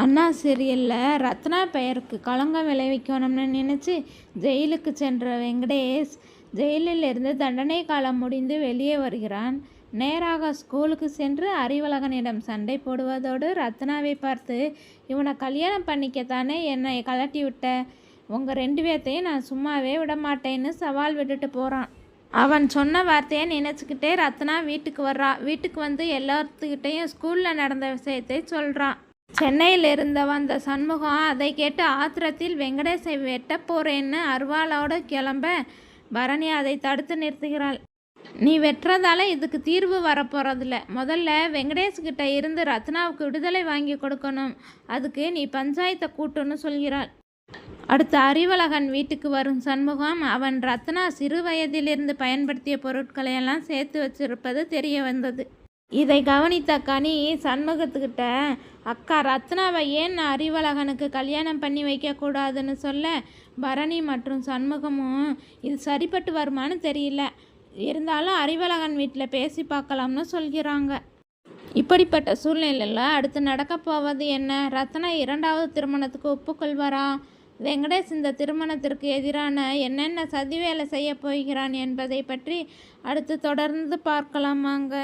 அண்ணா சீரியலில் ரத்னா பெயருக்கு களங்கம் விளைவிக்கணும்னு நினச்சி ஜெயிலுக்கு சென்ற வெங்கடேஷ் ஜெயிலில் இருந்து தண்டனை காலம் முடிந்து வெளியே வருகிறான். நேராக ஸ்கூலுக்கு சென்று அறிவழகனிடம் சண்டை போடுவதோடு ரத்னாவை பார்த்து இவனை கல்யாணம் பண்ணிக்கத்தானே என்னை கலட்டி விட்ட உங்கள் ரெண்டு பேர்த்தையும் நான் சும்மாவே விட மாட்டேன்னு சவால் விட்டுட்டு போகிறான் அவன் சொன்ன வார்த்தையை நினச்சிக்கிட்டே ரத்னா வீட்டுக்கு வர்றா. வீட்டுக்கு வந்து எல்லாத்துக்கிட்டேயும் ஸ்கூலில் நடந்த விஷயத்தை சொல்கிறான் சென்னையில் இருந்த வந்த சண்முகம் அதை கேட்டு ஆத்திரத்தில் வெங்கடேசை வெட்ட போறேன்னு அருவாளோடு கிளம்ப பரணி அதை தடுத்து நிறுத்துகிறாள். நீ வெட்டுறதால இதுக்கு தீர்வு வரப்போகிறதில்ல முதல்ல வெங்கடேஷ்கிட்ட இருந்து ரத்னாவுக்கு விடுதலை வாங்கி கொடுக்கணும். அதுக்கு நீ பஞ்சாயத்தை கூட்டுன்னு சொல்கிறாள். அடுத்த அறிவழகன் வீட்டுக்கு வரும் சண்முகம் அவன் ரத்னா சிறு வயதிலிருந்து பயன்படுத்திய பொருட்களையெல்லாம் சேர்த்து வச்சிருப்பது தெரிய வந்தது. இதை கவனித்த கனி சண்முகத்துக்கிட்ட அக்கா ரத்னாவை ஏன் அறிவழகனுக்கு கல்யாணம் பண்ணி வைக்கக்கூடாதுன்னு சொல்ல பரணி மற்றும் சண்முகமும் இது சரிப்பட்டு வருமான்னு தெரியல. இருந்தாலும் அறிவழகன் வீட்டில் பேசி பார்க்கலாம்னு சொல்கிறாங்க. இப்படிப்பட்ட சூழ்நிலையில் அடுத்து நடக்கப் போவது என்ன? ரத்னா இரண்டாவது திருமணத்துக்கு ஒப்புக்கொள்வாரா? வெங்கடேஷ் இந்த திருமணத்திற்கு எதிரான என்னென்ன சதி வேலை செய்ய போகிறான் என்பதை பற்றி அடுத்து தொடர்ந்து பார்க்கலாமாங்க